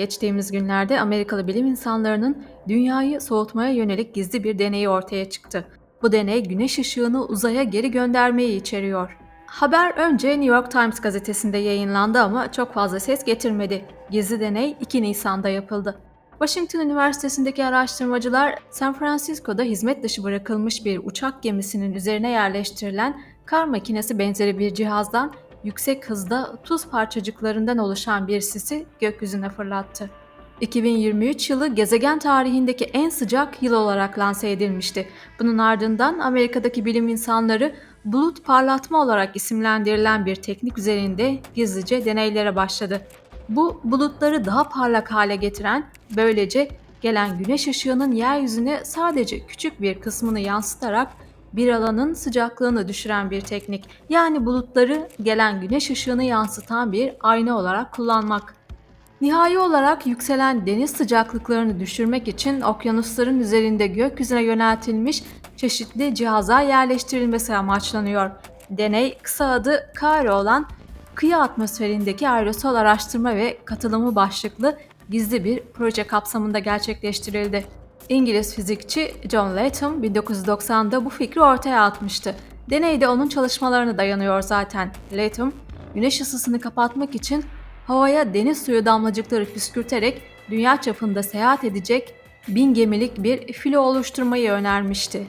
Geçtiğimiz günlerde Amerikalı bilim insanlarının dünyayı soğutmaya yönelik gizli bir deneyi ortaya çıktı. Bu deney güneş ışığını uzaya geri göndermeyi içeriyor. Haber önce New York Times gazetesinde yayınlandı ama çok fazla ses getirmedi. Gizli deney 2 Nisan'da yapıldı. Washington Üniversitesi'ndeki araştırmacılar San Francisco'da hizmet dışı bırakılmış bir uçak gemisinin üzerine yerleştirilen kar makinesi benzeri bir cihazdan yüksek hızda tuz parçacıklarından oluşan bir sisi gökyüzüne fırlattı. 2023 yılı gezegen tarihindeki en sıcak yıl olarak lanse edilmişti. Bunun ardından Amerika'daki bilim insanları bulut parlatma olarak isimlendirilen bir teknik üzerinde gizlice deneylere başladı. Bu bulutları daha parlak hale getiren, böylece gelen güneş ışığının yeryüzüne sadece küçük bir kısmını yansıtarak bir alanın sıcaklığını düşüren bir teknik. Yani bulutları gelen güneş ışığını yansıtan bir ayna olarak kullanmak. Nihai olarak yükselen deniz sıcaklıklarını düşürmek için okyanusların üzerinde gökyüzüne yöneltilmiş çeşitli cihazlar yerleştirilmesi amaçlanıyor. Deney kısa adı KARE olan Kıyı Atmosferindeki Aerosol Araştırma ve Katılımı başlıklı gizli bir proje kapsamında gerçekleştirildi. İngiliz fizikçi John Latham 1990'da bu fikri ortaya atmıştı. Deney de onun çalışmalarına dayanıyor zaten. Latham, güneş ısısını kapatmak için havaya deniz suyu damlacıkları püskürterek dünya çapında seyahat edecek bin gemilik bir filo oluşturmayı önermişti.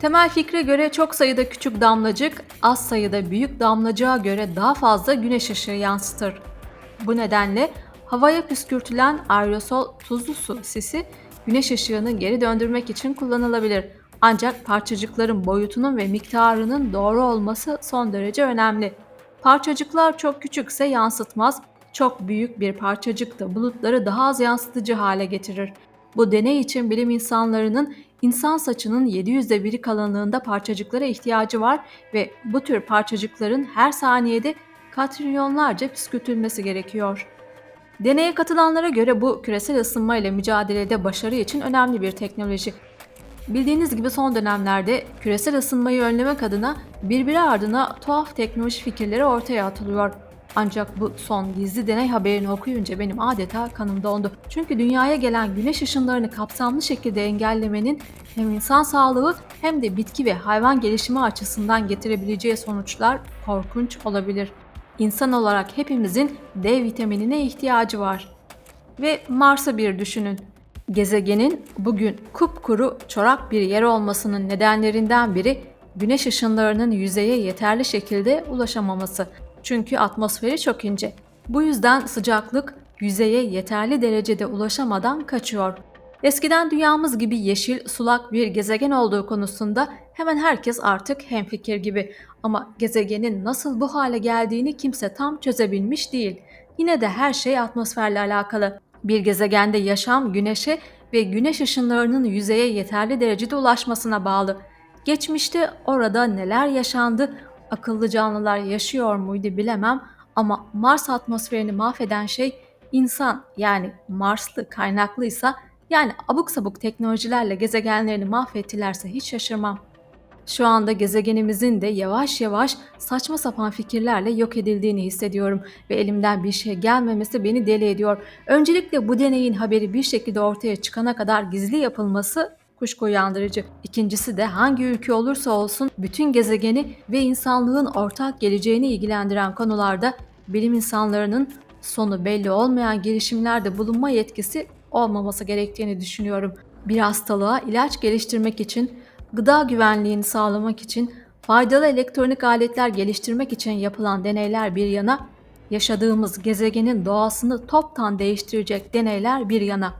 Temel fikre göre çok sayıda küçük damlacık az sayıda büyük damlacığa göre daha fazla güneş ışığı yansıtır. Bu nedenle havaya püskürtülen aerosol tuzlu su sisi güneş ışığını geri döndürmek için kullanılabilir. Ancak parçacıkların boyutunun ve miktarının doğru olması son derece önemli. Parçacıklar çok küçükse yansıtmaz, çok büyük bir parçacık da bulutları daha az yansıtıcı hale getirir. Bu deney için bilim insanlarının insan saçının 700'de biri kalınlığında parçacıklara ihtiyacı var ve bu tür parçacıkların her saniyede katrilyonlarca püskürtülmesi gerekiyor. Deneye katılanlara göre bu küresel ısınma ile mücadelede başarı için önemli bir teknoloji. Bildiğiniz gibi son dönemlerde küresel ısınmayı önlemek adına birbiri ardına tuhaf teknoloji fikirleri ortaya atılıyor. Ancak bu son gizli deney haberini okuyunca benim adeta kanım dondu. Çünkü dünyaya gelen güneş ışınlarını kapsamlı şekilde engellemenin hem insan sağlığı hem de bitki ve hayvan gelişimi açısından getirebileceği sonuçlar korkunç olabilir. İnsan olarak hepimizin D vitaminine ihtiyacı var. Ve Mars'ı bir düşünün. Gezegenin bugün kupkuru çorak bir yer olmasının nedenlerinden biri güneş ışınlarının yüzeye yeterli şekilde ulaşamaması. Çünkü atmosferi çok ince. Bu yüzden sıcaklık yüzeye yeterli derecede ulaşamadan kaçıyor. Eskiden dünyamız gibi yeşil, sulak bir gezegen olduğu konusunda hemen herkes artık hemfikir gibi. Ama gezegenin nasıl bu hale geldiğini kimse tam çözebilmiş değil. Yine de her şey atmosferle alakalı. Bir gezegende yaşam güneşe ve güneş ışınlarının yüzeye yeterli derecede ulaşmasına bağlı. Geçmişte orada neler yaşandı, akıllı canlılar yaşıyor muydu bilemem ama Mars atmosferini mahveden şey insan yani Marslı kaynaklıysa yani abuk sabuk teknolojilerle gezegenlerini mahvettilerse hiç şaşırmam. Şu anda gezegenimizin de yavaş yavaş saçma sapan fikirlerle yok edildiğini hissediyorum ve elimden bir şey gelmemesi beni deli ediyor. Öncelikle bu deneyin haberi bir şekilde ortaya çıkana kadar gizli yapılması kuşku uyandırıcı. İkincisi de hangi ülke olursa olsun bütün gezegeni ve insanlığın ortak geleceğini ilgilendiren konularda bilim insanlarının sonu belli olmayan girişimlerde bulunma yetkisi olmaması gerektiğini düşünüyorum. Bir hastalığa ilaç geliştirmek için, gıda güvenliğini sağlamak için, faydalı elektronik aletler geliştirmek için yapılan deneyler bir yana, yaşadığımız gezegenin doğasını toptan değiştirecek deneyler bir yana.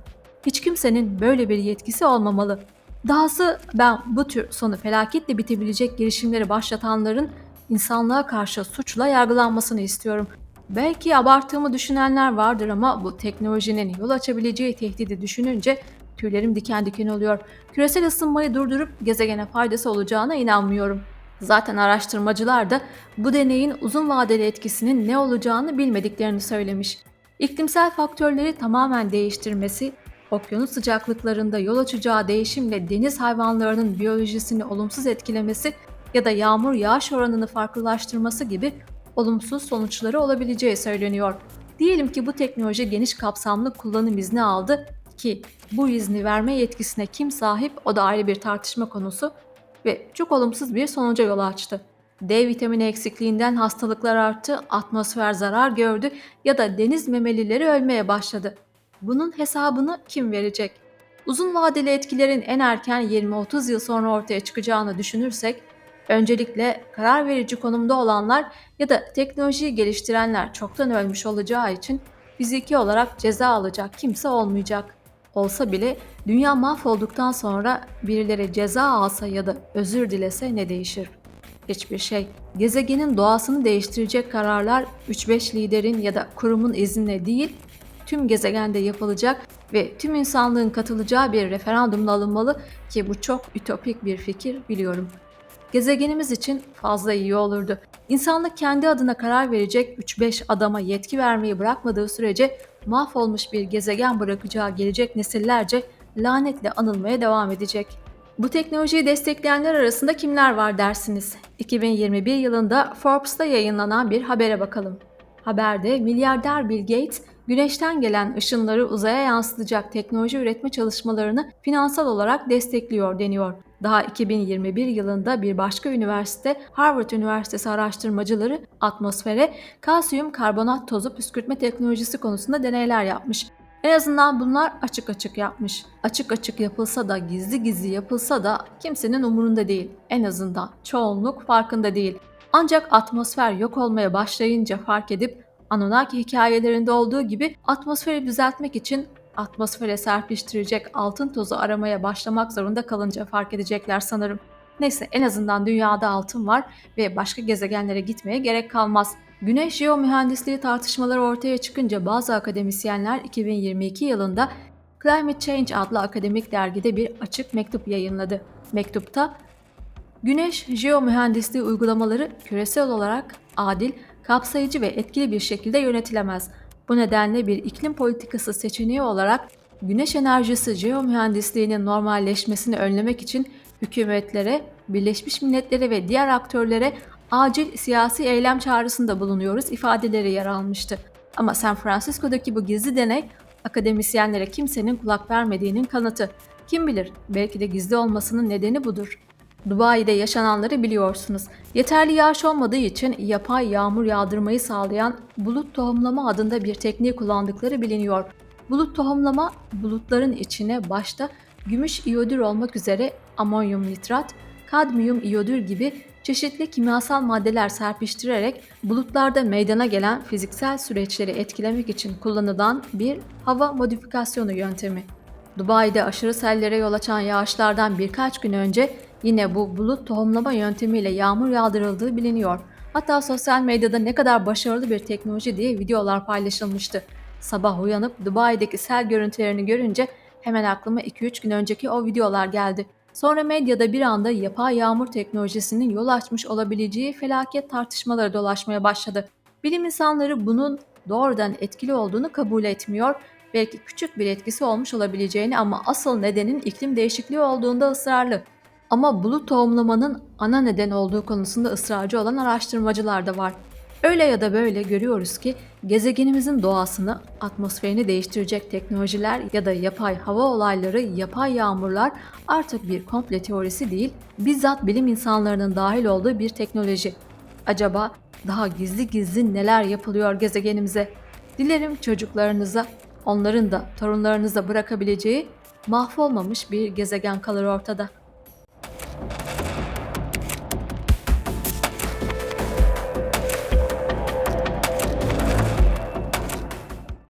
Hiç kimsenin böyle bir yetkisi olmamalı. Dahası ben bu tür sonu felaketle bitebilecek girişimleri başlatanların insanlığa karşı suçla yargılanmasını istiyorum. Belki abarttığımı düşünenler vardır ama bu teknolojinin yol açabileceği tehdidi düşününce tüylerim diken diken oluyor. Küresel ısınmayı durdurup gezegene faydası olacağına inanmıyorum. Zaten araştırmacılar da bu deneyin uzun vadeli etkisinin ne olacağını bilmediklerini söylemiş. İklimsel faktörleri tamamen değiştirmesi, okyanus sıcaklıklarında yol açacağı değişimle deniz hayvanlarının biyolojisini olumsuz etkilemesi ya da yağmur yağış oranını farklılaştırması gibi olumsuz sonuçları olabileceği söyleniyor. Diyelim ki bu teknoloji geniş kapsamlı kullanım izni aldı ki bu izni verme yetkisine kim sahip o da ayrı bir tartışma konusu ve çok olumsuz bir sonuca yol açtı. D vitamini eksikliğinden hastalıklar arttı, atmosfer zarar gördü ya da deniz memelileri ölmeye başladı. Bunun hesabını kim verecek? Uzun vadeli etkilerin en erken 20-30 yıl sonra ortaya çıkacağını düşünürsek, öncelikle karar verici konumda olanlar ya da teknolojiyi geliştirenler çoktan ölmüş olacağı için fiziki olarak ceza alacak kimse olmayacak. Olsa bile dünya mahvolduktan sonra birileri ceza alsa ya da özür dilese ne değişir? Hiçbir şey. Gezegenin doğasını değiştirecek kararlar 3-5 liderin ya da kurumun izniyle değil, tüm gezegende yapılacak ve tüm insanlığın katılacağı bir referandumla alınmalı ki bu çok ütopik bir fikir biliyorum. Gezegenimiz için fazla iyi olurdu. İnsanlık kendi adına karar verecek 3-5 adama yetki vermeyi bırakmadığı sürece mahvolmuş bir gezegen bırakacağı gelecek nesillerce lanetle anılmaya devam edecek. Bu teknolojiyi destekleyenler arasında kimler var dersiniz? 2021 yılında Forbes'ta yayınlanan bir habere bakalım. Haberde milyarder Bill Gates, güneşten gelen ışınları uzaya yansıtacak teknoloji üretme çalışmalarını finansal olarak destekliyor deniyor. Daha 2021 yılında bir başka üniversite Harvard Üniversitesi araştırmacıları atmosfere kalsiyum karbonat tozu püskürtme teknolojisi konusunda deneyler yapmış. En azından bunlar açık açık yapmış. Açık açık yapılsa da gizli gizli yapılsa da kimsenin umurunda değil. En azından çoğunluk farkında değil. Ancak atmosfer yok olmaya başlayınca fark edip Anunnaki hikayelerinde olduğu gibi atmosferi düzeltmek için atmosfere serpiştirecek altın tozu aramaya başlamak zorunda kalınca fark edecekler sanırım. Neyse en azından dünyada altın var ve başka gezegenlere gitmeye gerek kalmaz. Güneş jeomühendisliği tartışmaları ortaya çıkınca bazı akademisyenler 2022 yılında Climate Change adlı akademik dergide bir açık mektup yayınladı. Mektupta Güneş jeomühendisliği uygulamaları küresel olarak adil, kapsayıcı ve etkili bir şekilde yönetilemez. Bu nedenle bir iklim politikası seçeneği olarak güneş enerjisi jeomühendisliğinin normalleşmesini önlemek için hükümetlere, Birleşmiş Milletler'e ve diğer aktörlere acil siyasi eylem çağrısında bulunuyoruz ifadeleri yer almıştı. Ama San Francisco'daki bu gizli deney akademisyenlere kimsenin kulak vermediğinin kanıtı. Kim bilir belki de gizli olmasının nedeni budur. Dubai'de yaşananları biliyorsunuz. Yeterli yağış olmadığı için yapay yağmur yağdırmayı sağlayan bulut tohumlama adında bir tekniği kullandıkları biliniyor. Bulut tohumlama bulutların içine başta gümüş iyodür olmak üzere amonyum nitrat, kadmiyum iyodür gibi çeşitli kimyasal maddeler serpiştirerek bulutlarda meydana gelen fiziksel süreçleri etkilemek için kullanılan bir hava modifikasyonu yöntemi. Dubai'de aşırı sellere yol açan yağışlardan birkaç gün önce yine bu bulut tohumlama yöntemiyle yağmur yağdırıldığı biliniyor. Hatta sosyal medyada ne kadar başarılı bir teknoloji diye videolar paylaşılmıştı. Sabah uyanıp Dubai'deki sel görüntülerini görünce hemen aklıma 2-3 gün önceki o videolar geldi. Sonra medyada bir anda yapay yağmur teknolojisinin yol açmış olabileceği felaket tartışmaları dolaşmaya başladı. Bilim insanları bunun doğrudan etkili olduğunu kabul etmiyor, belki küçük bir etkisi olmuş olabileceğini ama asıl nedenin iklim değişikliği olduğunda ısrarlı. Ama bulut tohumlamanın ana neden olduğu konusunda ısrarcı olan araştırmacılar da var. Öyle ya da böyle görüyoruz ki gezegenimizin doğasını, atmosferini değiştirecek teknolojiler ya da yapay hava olayları, yapay yağmurlar artık bir komple teorisi değil, bizzat bilim insanlarının dahil olduğu bir teknoloji. Acaba daha gizli gizli neler yapılıyor gezegenimize? Dilerim çocuklarınıza, onların da torunlarınıza bırakabileceği mahvolmamış bir gezegen kalır ortada.